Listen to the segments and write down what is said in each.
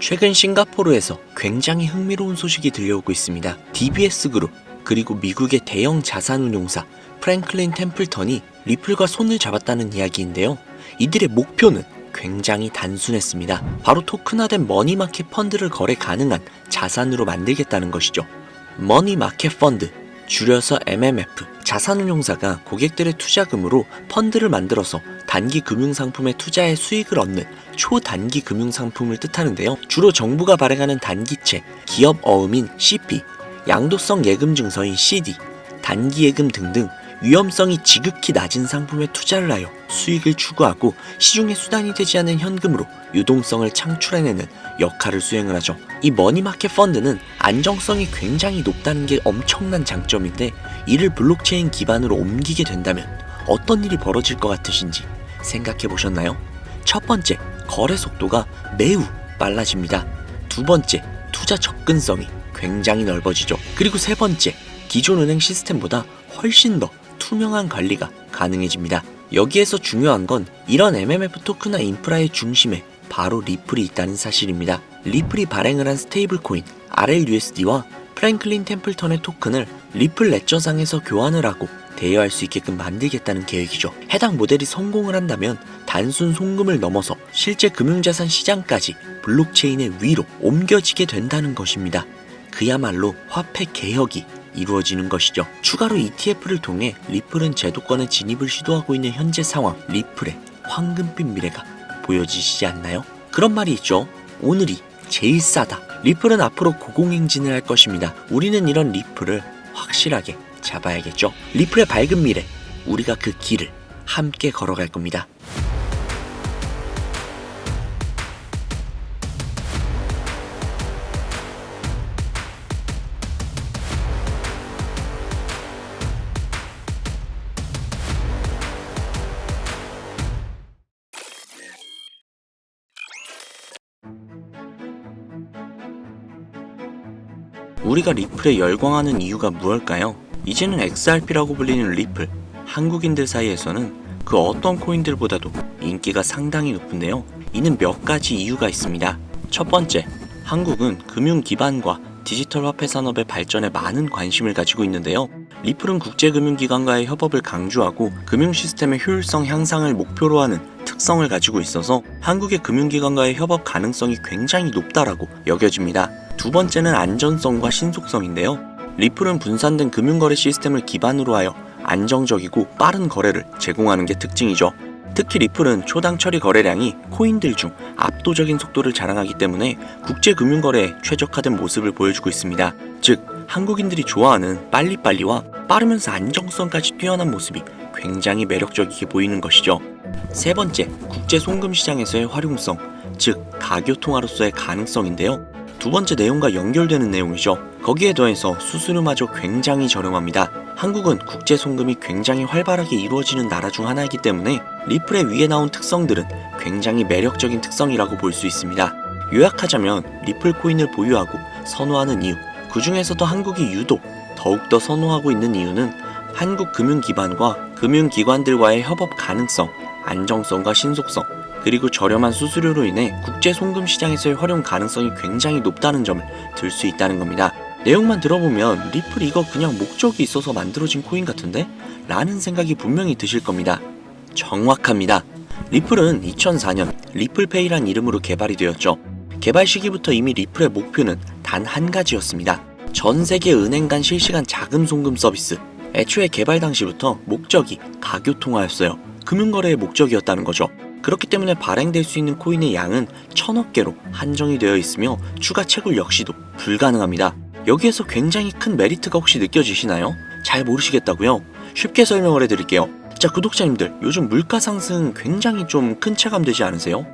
최근 싱가포르에서 굉장히 흥미로운 소식이 들려오고 있습니다. DBS 그룹 그리고 미국의 대형 자산운용사 프랭클린 템플턴이 리플과 손을 잡았다는 이야기인데요. 이들의 목표는 굉장히 단순했습니다. 바로 토큰화된 머니마켓 펀드를 거래 가능한 자산으로 만들겠다는 것이죠. 머니마켓 펀드, 줄여서 MMF, 자산운용사가 고객들의 투자금으로 펀드를 만들어서 단기 금융상품의 투자에 수익을 얻는 초단기 금융상품을 뜻하는데요. 주로 정부가 발행하는 단기채, 기업 어음인 CP, 양도성 예금 증서인 CD, 단기 예금 등등 위험성이 지극히 낮은 상품에 투자를 하여 수익을 추구하고 시중의 수단이 되지 않은 현금으로 유동성을 창출해내는 역할을 수행을 하죠. 이 머니마켓 펀드는 안정성이 굉장히 높다는 게 엄청난 장점인데 이를 블록체인 기반으로 옮기게 된다면 어떤 일이 벌어질 것 같으신지 생각해 보셨나요? 첫 번째, 거래 속도가 매우 빨라집니다. 두 번째, 투자 접근성이 굉장히 넓어지죠. 그리고 세 번째, 기존 은행 시스템보다 훨씬 더 투명한 관리가 가능해집니다. 여기에서 중요한 건 이런 MMF 토큰화 인프라의 중심에 바로 리플이 있다는 사실입니다. 리플이 발행을 한 스테이블 코인 RLUSD와 프랭클린 템플턴의 토큰을 리플 레저상에서 교환을 하고 대여할 수 있게끔 만들겠다는 계획이죠. 해당 모델이 성공을 한다면 단순 송금을 넘어서 실제 금융자산 시장까지 블록체인의 위로 옮겨지게 된다는 것입니다. 그야말로 화폐 개혁이 이루어지는 것이죠. 추가로 ETF를 통해 리플은 제도권의 진입을 시도하고 있는 현재 상황, 리플의 황금빛 미래가 보여지시지 않나요? 그런 말이 있죠. 오늘이 제일 싸다. 리플은 앞으로 고공행진을 할 것입니다. 우리는 이런 리플을 확실하게 잡아야겠죠. 리플의 밝은 미래, 우리가 그 길을 함께 걸어갈 겁니다. 우리가 리플에 열광하는 이유가 무엇일까요? 이제는 XRP라고 불리는 리플, 한국인들 사이에서는 그 어떤 코인들보다도 인기가 상당히 높은데요. 이는 몇 가지 이유가 있습니다. 첫 번째, 한국은 금융 기반과 디지털 화폐 산업의 발전에 많은 관심을 가지고 있는데요. 리플은 국제금융기관과의 협업을 강조하고 금융 시스템의 효율성 향상을 목표로 하는 특성을 가지고 있어서 한국의 금융기관과의 협업 가능성이 굉장히 높다라고 여겨집니다. 두 번째는 안전성과 신속성인데요. 리플은 분산된 금융거래 시스템을 기반으로 하여 안정적이고 빠른 거래를 제공하는 게 특징이죠. 특히 리플은 초당 처리 거래량이 코인들 중 압도적인 속도를 자랑하기 때문에 국제 금융 거래에 최적화된 모습을 보여주고 있습니다. 즉, 한국인들이 좋아하는 빨리빨리와 빠르면서 안정성까지 뛰어난 모습이 굉장히 매력적이게 보이는 것이죠. 세 번째, 국제 송금 시장에서의 활용성, 즉 가교통화로서의 가능성인데요. 두 번째 내용과 연결되는 내용이죠. 거기에 더해서 수수료마저 굉장히 저렴합니다. 한국은 국제 송금이 굉장히 활발하게 이루어지는 나라 중 하나이기 때문에 리플의 위에 나온 특성들은 굉장히 매력적인 특성이라고 볼 수 있습니다. 요약하자면 리플 코인을 보유하고 선호하는 이유, 그 중에서도 한국이 유독 더욱더 선호하고 있는 이유는 한국 금융 기반과 금융기관들과의 협업 가능성, 안정성과 신속성, 그리고 저렴한 수수료로 인해 국제 송금 시장에서의 활용 가능성이 굉장히 높다는 점을 들 수 있다는 겁니다. 내용만 들어보면 리플 이거 그냥 목적이 있어서 만들어진 코인 같은데? 라는 생각이 분명히 드실 겁니다. 정확합니다. 리플은 2004년 리플페이란 이름으로 개발이 되었죠. 개발 시기부터 이미 리플의 목표는 단 한 가지였습니다. 전 세계 은행 간 실시간 자금 송금 서비스. 애초에 개발 당시부터 목적이 가교통화였어요. 금융거래의 목적이었다는 거죠. 그렇기 때문에 발행될 수 있는 코인의 양은 천억 개로 한정이 되어 있으며 추가 채굴 역시도 불가능합니다. 여기에서 굉장히 큰 메리트가 혹시 느껴지시나요? 잘 모르시겠다고요? 쉽게 설명을 해드릴게요. 자, 구독자님들, 요즘 물가 상승 굉장히 좀 큰 체감되지 않으세요?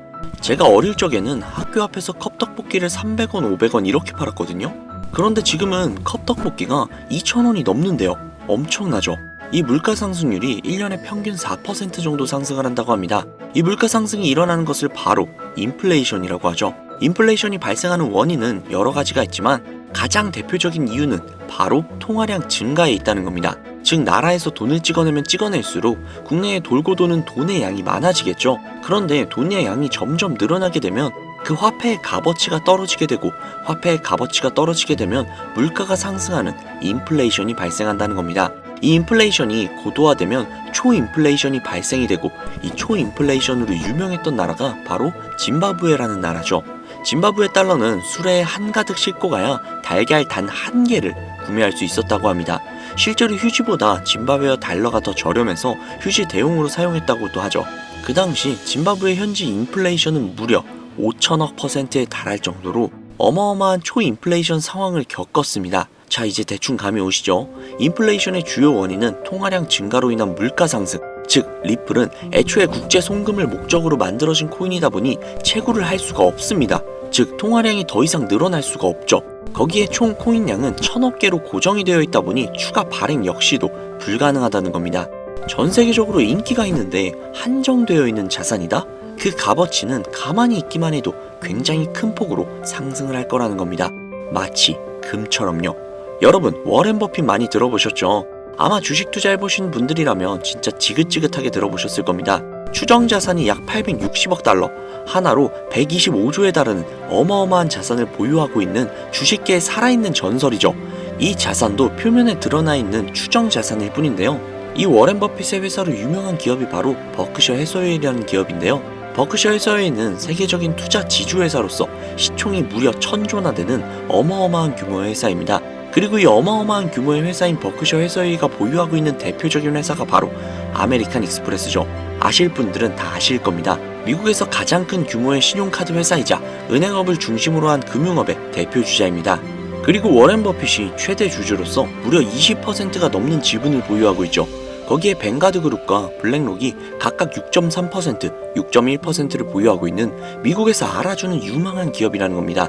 제가 어릴 적에는 학교 앞에서 컵떡볶이를 300원, 500원 이렇게 팔았거든요. 그런데 지금은 컵떡볶이가 2,000원이 넘는데요. 엄청나죠? 이 물가 상승률이 1년에 평균 4% 정도 상승을 한다고 합니다. 이 물가 상승이 일어나는 것을 바로 인플레이션이라고 하죠. 인플레이션이 발생하는 원인은 여러 가지가 있지만 가장 대표적인 이유는 바로 통화량 증가에 있다는 겁니다. 즉 나라에서 돈을 찍어내면 찍어낼수록 국내에 돌고 도는 돈의 양이 많아지겠죠. 그런데 돈의 양이 점점 늘어나게 되면 그 화폐의 값어치가 떨어지게 되고 화폐의 값어치가 떨어지게 되면 물가가 상승하는 인플레이션이 발생한다는 겁니다. 이 인플레이션이 고도화되면 초인플레이션이 발생이 되고 이 초인플레이션으로 유명했던 나라가 바로 짐바브웨라는 나라죠. 짐바브웨 달러는 수레에 한가득 싣고 가야 달걀 단 한 개를 구매할 수 있었다고 합니다. 실제로 휴지보다 짐바브웨어 달러가 더 저렴해서 휴지 대용으로 사용했다고도 하죠. 그 당시 짐바브웨 현지 인플레이션은 무려 5천억 퍼센트에 달할 정도로 어마어마한 초인플레이션 상황을 겪었습니다. 자, 이제 대충 감이 오시죠? 인플레이션의 주요 원인은 통화량 증가로 인한 물가 상승, 즉 리플은 애초에 국제 송금을 목적으로 만들어진 코인이다 보니 채굴을 할 수가 없습니다. 즉 통화량이 더 이상 늘어날 수가 없죠. 거기에 총 코인량은 천억 개로 고정이 되어 있다 보니 추가 발행 역시도 불가능하다는 겁니다. 전 세계적으로 인기가 있는데 한정되어 있는 자산이다? 그 값어치는 가만히 있기만 해도 굉장히 큰 폭으로 상승을 할 거라는 겁니다. 마치 금처럼요. 여러분, 워렌 버핏 많이 들어보셨죠? 아마 주식 투자해보신 분들이라면 진짜 지긋지긋하게 들어보셨을 겁니다. 추정 자산이 약 860억 달러, 하나로 125조에 달하는 어마어마한 자산을 보유하고 있는 주식계의 살아있는 전설이죠. 이 자산도 표면에 드러나 있는 추정 자산일 뿐인데요. 이 워렌 버핏의 회사로 유명한 기업이 바로 버크셔 해서웨이라는 기업인데요. 버크셔 해서웨이는 세계적인 투자 지주회사로서 시총이 무려 천조나 되는 어마어마한 규모의 회사입니다. 그리고 이 어마어마한 규모의 회사인 버크셔 해서웨이가 보유하고 있는 대표적인 회사가 바로 아메리칸 익스프레스죠. 아실 분들은 다 아실 겁니다. 미국에서 가장 큰 규모의 신용카드 회사이자 은행업을 중심으로 한 금융업의 대표 주자입니다. 그리고 워렌 버핏이 최대 주주로서 무려 20%가 넘는 지분을 보유하고 있죠. 거기에 뱅가드 그룹과 블랙록이 각각 6.3%, 6.1%를 보유하고 있는 미국에서 알아주는 유망한 기업이라는 겁니다.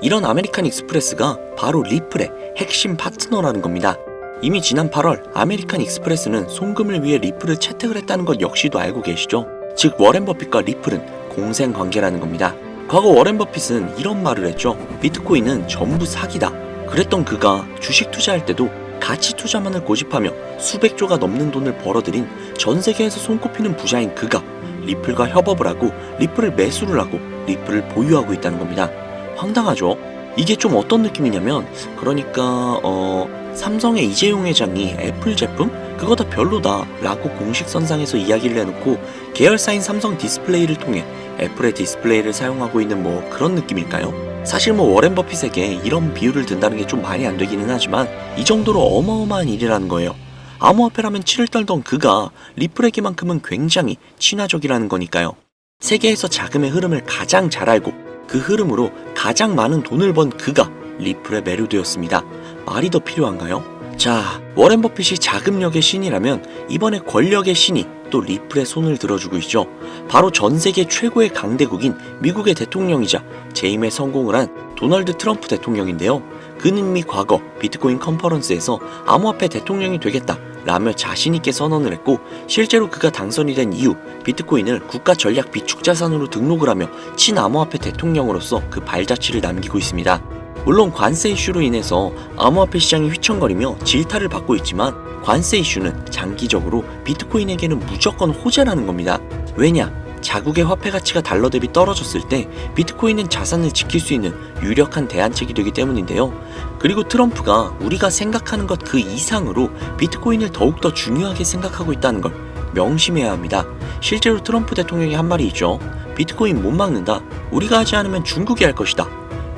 이런 아메리칸 익스프레스가 바로 리플의 핵심 파트너라는 겁니다. 이미 지난 8월 아메리칸 익스프레스는 송금을 위해 리플을 채택을 했다는 것 역시도 알고 계시죠? 즉 워렌 버핏과 리플은 공생 관계라는 겁니다. 과거 워렌 버핏은 이런 말을 했죠. 비트코인은 전부 사기다. 그랬던 그가 주식 투자할 때도 가치 투자만을 고집하며 수백조가 넘는 돈을 벌어들인 전 세계에서 손꼽히는 부자인 그가 리플과 협업을 하고 리플을 매수를 하고 리플을 보유하고 있다는 겁니다. 황당하죠? 이게 좀 어떤 느낌이냐면 그러니까 어 삼성의 이재용 회장이 애플 제품 그거 다 별로다 라고 공식 선상에서 이야기를 해놓고 계열사인 삼성 디스플레이를 통해 애플의 디스플레이를 사용하고 있는 뭐 그런 느낌일까요? 사실 뭐 워렌 버핏에게 이런 비유를 든다는 게 좀 말이 안 되기는 하지만 이 정도로 어마어마한 일이라는 거예요. 암호화폐라면 치를 떨던 그가 리플에게만큼은 굉장히 친화적이라는 거니까요. 세계에서 자금의 흐름을 가장 잘 알고 그 흐름으로 가장 많은 돈을 번 그가 리플에 매료되었습니다. 말이 더 필요한가요? 자, 워렌 버핏이 자금력의 신이라면 이번에 권력의 신이 또 리플의 손을 들어주고 있죠. 바로 전 세계 최고의 강대국인 미국의 대통령이자 재임에 성공을 한 도널드 트럼프 대통령인데요. 그는 이미 과거 비트코인 컨퍼런스에서 암호화폐 대통령이 되겠다 라며 자신있게 선언을 했고 실제로 그가 당선이 된 이후 비트코인을 국가 전략 비축 자산으로 등록을 하며 친암호화폐 대통령으로서 그 발자취를 남기고 있습니다. 물론 관세 이슈로 인해서 암호화폐 시장이 휘청거리며 질타를 받고 있지만 관세 이슈는 장기적으로 비트코인에게는 무조건 호재라는 겁니다. 왜냐? 자국의 화폐 가치가 달러 대비 떨어졌을 때 비트코인은 자산을 지킬 수 있는 유력한 대안책이 되기 때문인데요. 그리고 트럼프가 우리가 생각하는 것 그 이상으로 비트코인을 더욱더 중요하게 생각하고 있다는 걸 명심해야 합니다. 실제로 트럼프 대통령이 한 말이 있죠. 비트코인 못 막는다. 우리가 하지 않으면 중국이 할 것이다.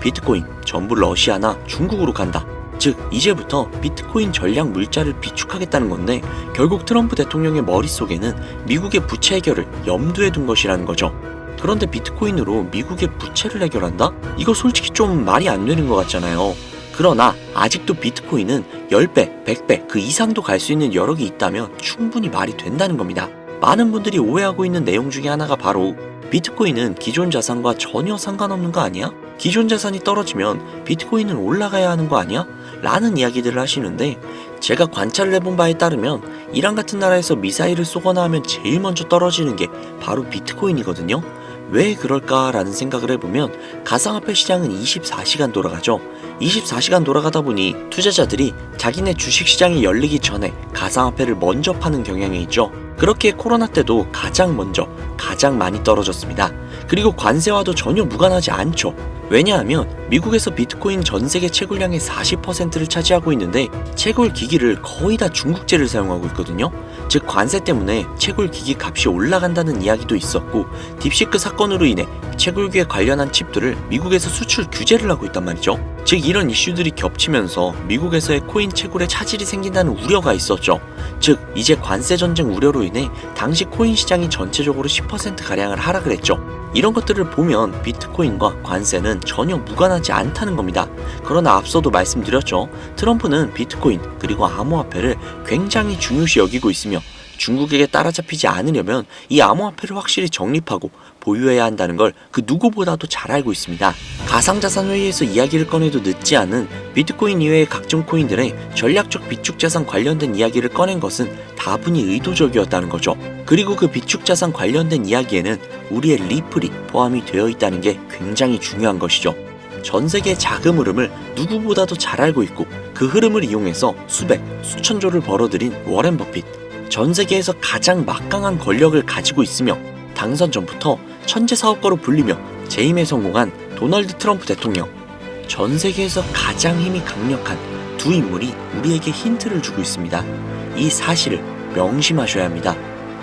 비트코인 전부 러시아나 중국으로 간다. 즉 이제부터 비트코인 전략 물자를 비축하겠다는 건데 결국 트럼프 대통령의 머릿속에는 미국의 부채 해결을 염두에 둔 것이라는 거죠. 그런데 비트코인으로 미국의 부채를 해결한다? 이거 솔직히 좀 말이 안 되는 것 같잖아요. 그러나 아직도 비트코인은 10배, 100배 그 이상도 갈 수 있는 여력이 있다면 충분히 말이 된다는 겁니다. 많은 분들이 오해하고 있는 내용 중에 하나가 바로 비트코인은 기존 자산과 전혀 상관없는 거 아니야? 기존 자산이 떨어지면 비트코인은 올라가야 하는 거 아니야? 라는 이야기들을 하시는데 제가 관찰을 해본 바에 따르면 이란 같은 나라에서 미사일을 쏘거나 하면 제일 먼저 떨어지는 게 바로 비트코인이거든요. 왜 그럴까라는 생각을 해보면 가상화폐 시장은 24시간 돌아가죠. 24시간 돌아가다 보니 투자자들이 자기네 주식 시장이 열리기 전에 가상화폐를 먼저 파는 경향이 있죠. 그렇게 코로나 때도 가장 먼저 가장 많이 떨어졌습니다. 그리고 관세와도 전혀 무관하지 않죠. 왜냐하면 미국에서 비트코인 전 세계 채굴량의 40%를 차지하고 있는데 채굴 기기를 거의 다 중국제를 사용하고 있거든요. 즉 관세 때문에 채굴 기기 값이 올라간다는 이야기도 있었고 딥시크 사건으로 인해 채굴기에 관련한 칩들을 미국에서 수출 규제를 하고 있단 말이죠. 즉 이런 이슈들이 겹치면서 미국에서의 코인 채굴에 차질이 생긴다는 우려가 있었죠. 즉 이제 관세 전쟁 우려로 인해 당시 코인 시장이 전체적으로 10% 가량을 하락을 했죠. 이런 것들을 보면 비트코인과 관세는 전혀 무관하지 않다는 겁니다. 그러나 앞서도 말씀드렸죠. 트럼프는 비트코인 그리고 암호화폐를 굉장히 중요시 여기고 있으며 중국에게 따라잡히지 않으려면 이 암호화폐를 확실히 정립하고 보유해야 한다는 걸 그 누구보다도 잘 알고 있습니다. 가상자산 회의에서 이야기를 꺼내도 늦지 않은 비트코인 이외의 각종 코인들의 전략적 비축자산 관련된 이야기를 꺼낸 것은 다분히 의도적이었다는 거죠. 그리고 그 비축자산 관련된 이야기에는 우리의 리플이 포함이 되어 있다는 게 굉장히 중요한 것이죠. 전 세계의 자금 흐름을 누구보다도 잘 알고 있고 그 흐름을 이용해서 수백, 수천조를 벌어들인 워렌 버핏. 전 세계에서 가장 막강한 권력을 가지고 있으며 당선 전부터 천재 사업가로 불리며 재임에 성공한 도널드 트럼프 대통령. 전 세계에서 가장 힘이 강력한 두 인물이 우리에게 힌트를 주고 있습니다. 이 사실을 명심하셔야 합니다.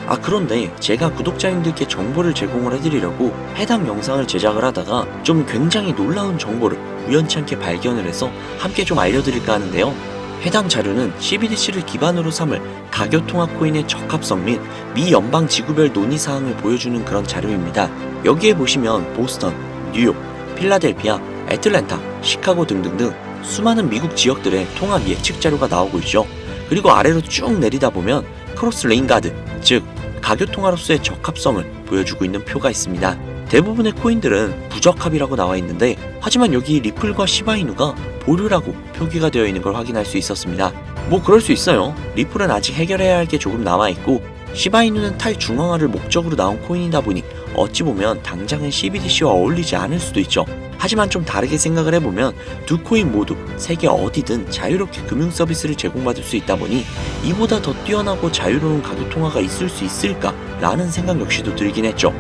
아 그런데 제가 구독자님들께 정보를 제공을 해드리려고 해당 영상을 제작을 하다가 좀 굉장히 놀라운 정보를 우연치 않게 발견을 해서 함께 좀 알려드릴까 하는데요. 해당 자료는 CBDC를 기반으로 삼을 가교통화 코인의 적합성 및 미 연방 지구별 논의 사항을 보여주는 그런 자료입니다. 여기에 보시면 보스턴, 뉴욕, 필라델피아, 애틀랜타, 시카고 등등등 수많은 미국 지역들의 통합 예측 자료가 나오고 있죠. 그리고 아래로 쭉 내리다 보면 크로스 레인 가드, 즉 가교통화로서의 적합성을 보여주고 있는 표가 있습니다. 대부분의 코인들은 부적합이라고 나와 있는데 하지만 여기 리플과 시바이누가 보류라고 표기가 되어 있는 걸 확인할 수 있었습니다. 뭐 그럴 수 있어요. 리플은 아직 해결해야 할 게 조금 남아 있고 시바이누는 탈중앙화를 목적으로 나온 코인이다 보니 어찌 보면 당장은 CBDC와 어울리지 않을 수도 있죠. 하지만 좀 다르게 생각을 해보면 두 코인 모두 세계 어디든 자유롭게 금융 서비스를 제공받을 수 있다 보니 이보다 더 뛰어나고 자유로운 가격 통화가 있을 수 있을까라는 생각 역시도 들긴 했죠.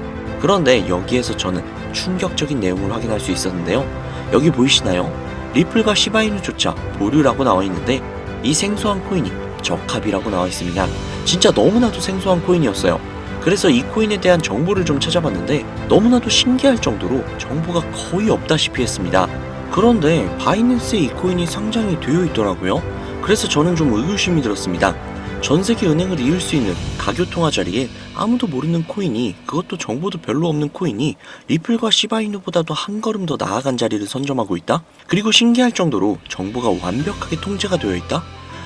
그런데 여기에서 저는 충격적인 내용을 확인할 수 있었는데요. 여기 보이시나요? 리플과 시바이누조차 보류라고 나와 있는데 이 생소한 코인이 적합이라고 나와 있습니다. 진짜 너무나도 생소한 코인이었어요. 그래서 이 코인에 대한 정보를 좀 찾아봤는데 너무나도 신기할 정도로 정보가 거의 없다시피 했습니다. 그런데 바이낸스에 이 코인이 상장이 되어 있더라고요. 그래서 저는 좀 의구심이 들었습니다. 전 세계 은행을 이을 수 있는 가교통화 자리에 아무도 모르는 코인이 그것도 정보도 별로 없는 코인이 리플과 시바이누보다도 한 걸음 더 나아간 자리를 선점하고 있다? 그리고 신기할 정도로 정보가 완벽하게 통제가 되어 있다?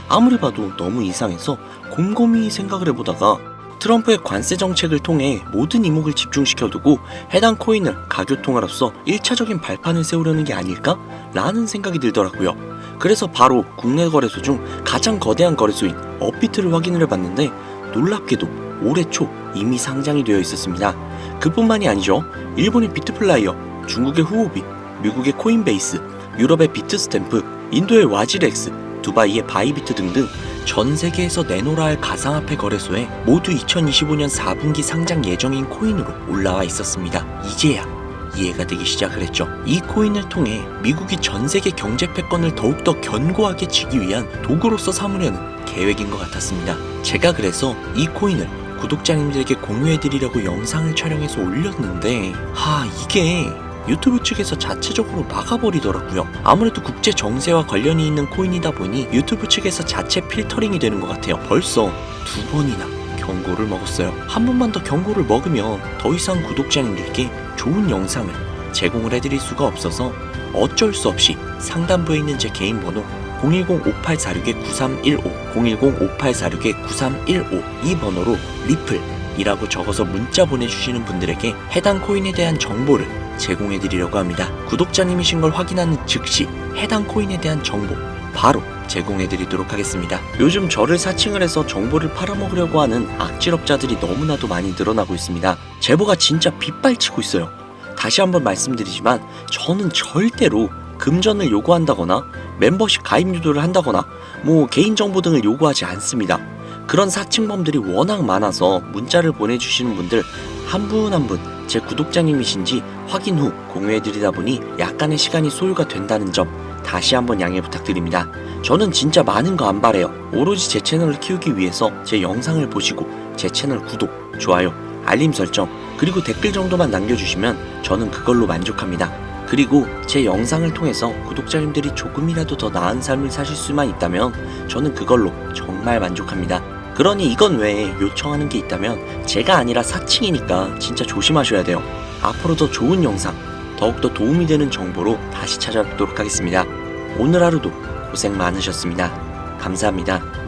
아무리 봐도 너무 이상해서 곰곰이 생각을 해보다가 트럼프의 관세 정책을 통해 모든 이목을 집중시켜두고 해당 코인을 가교통화로서 1차적인 발판을 세우려는 게 아닐까? 라는 생각이 들더라고요. 그래서 바로 국내 거래소 중 가장 거대한 거래소인 업비트를 확인을 해봤는데 놀랍게도 올해 초 이미 상장이 되어 있었습니다. 그뿐만이 아니죠. 일본의 비트플라이어, 중국의 후오비, 미국의 코인베이스, 유럽의 비트스탬프, 인도의 와지렉스, 두바이의 바이비트 등등 전 세계에서 내놓으라 할 가상화폐 거래소에 모두 2025년 4분기 상장 예정인 코인으로 올라와 있었습니다. 이제야 이해가 되기 시작을 했죠. 이 코인을 통해 미국이 전 세계 경제 패권을 더욱더 견고하게 쥐기 위한 도구로서 삼으려는 계획인 것 같았습니다. 제가 그래서 이 코인을 구독자님들에게 공유해드리려고 영상을 촬영해서 올렸는데, 하, 이게 유튜브 측에서 자체적으로 막아버리더라고요. 아무래도 국제 정세와 관련이 있는 코인이다 보니 유튜브 측에서 자체 필터링이 되는 것 같아요. 벌써 두 번이나 경고를 먹었어요. 한 번만 더 경고를 먹으면 더 이상 구독자님들께 좋은 영상을 제공을 해드릴 수가 없어서 어쩔 수 없이 상단부에 있는 제 개인 번호 010-5846-9315, 010-5846-9315 이 번호로 리플이라고 적어서 문자 보내주시는 분들에게 해당 코인에 대한 정보를 제공해 드리려고 합니다. 구독자님이신 걸 확인하는 즉시 해당 코인에 대한 정보 바로 제공해 드리도록 하겠습니다. 요즘 저를 사칭을 해서 정보를 팔아먹으려고 하는 악질업자들이 너무나도 많이 늘어나고 있습니다. 제보가 진짜 빗발치고 있어요. 다시 한번 말씀드리지만 저는 절대로 금전을 요구한다거나 멤버십 가입 유도를 한다거나 뭐 개인정보 등을 요구하지 않습니다. 그런 사칭범들이 워낙 많아서 문자를 보내주시는 분들 한 분 한 분 제 구독자님이신지 확인 후 공유해드리다 보니 약간의 시간이 소요가 된다는 점 다시 한번 양해 부탁드립니다. 저는 진짜 많은 거 안 바래요. 오로지 제 채널을 키우기 위해서 제 영상을 보시고 제 채널 구독, 좋아요, 알림 설정, 그리고 댓글 정도만 남겨주시면 저는 그걸로 만족합니다. 그리고 제 영상을 통해서 구독자님들이 조금이라도 더 나은 삶을 사실 수만 있다면 저는 그걸로 정말 만족합니다. 그러니 이건 외에 요청하는 게 있다면 제가 아니라 사칭이니까 진짜 조심하셔야 돼요. 앞으로 더 좋은 영상, 더욱더 도움이 되는 정보로 다시 찾아뵙도록 하겠습니다. 오늘 하루도 고생 많으셨습니다. 감사합니다.